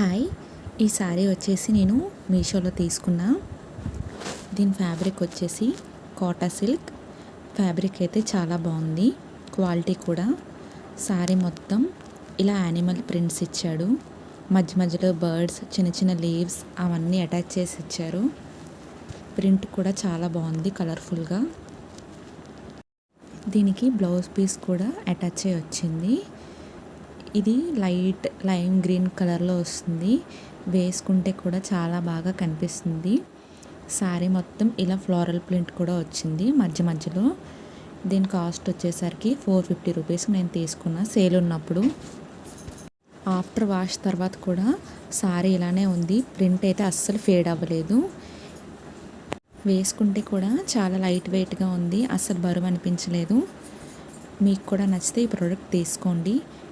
Hi. ఈ శారీ వచ్చేసి నేను మీషోలో తీసుకున్నా. దీని ఫ్యాబ్రిక్ వచ్చేసి కోటా సిల్క్. ఫ్యాబ్రిక్ అయితే చాలా బాగుంది. క్వాలిటీ కూడా. శారీ మొత్తం ఇలా యానిమల్ ప్రింట్స్ ఇచ్చాడు. మధ్య మధ్యలో బర్డ్స్ చిన్న చిన్న లీవ్స్ అవన్నీ అటాచ్ చేసి ఇచ్చారు. ప్రింట్ కూడా చాలా బాగుంది కలర్ఫుల్గా. దీనికి బ్లౌజ్ పీస్ కూడా అటాచ్ అయ్యి వచ్చింది. ఇది లైట్ లైమ్ గ్రీన్ కలర్లో వస్తుంది. వేసుకుంటే కూడా చాలా బాగా కనిపిస్తుంది. శారీ మొత్తం ఇలా ఫ్లోరల్ ప్రింట్ కూడా వచ్చింది మధ్య మధ్యలో. దీని కాస్ట్ వచ్చేసరికి ఫోర్ ఫిఫ్టీ రూపీస్ నేను తీసుకున్న సేల్ ఉన్నప్పుడు. ఆఫ్టర్ వాష్ తర్వాత కూడా శారీ ఇలానే ఉంది. ప్రింట్ అయితే అస్సలు ఫేడ్ అవ్వలేదు. వేసుకుంటే కూడా చాలా లైట్ వెయిట్గా ఉంది. అస్సలు బరువు అనిపించలేదు. మీకు కూడా నచ్చితే ఈ ప్రోడక్ట్ తీసుకోండి.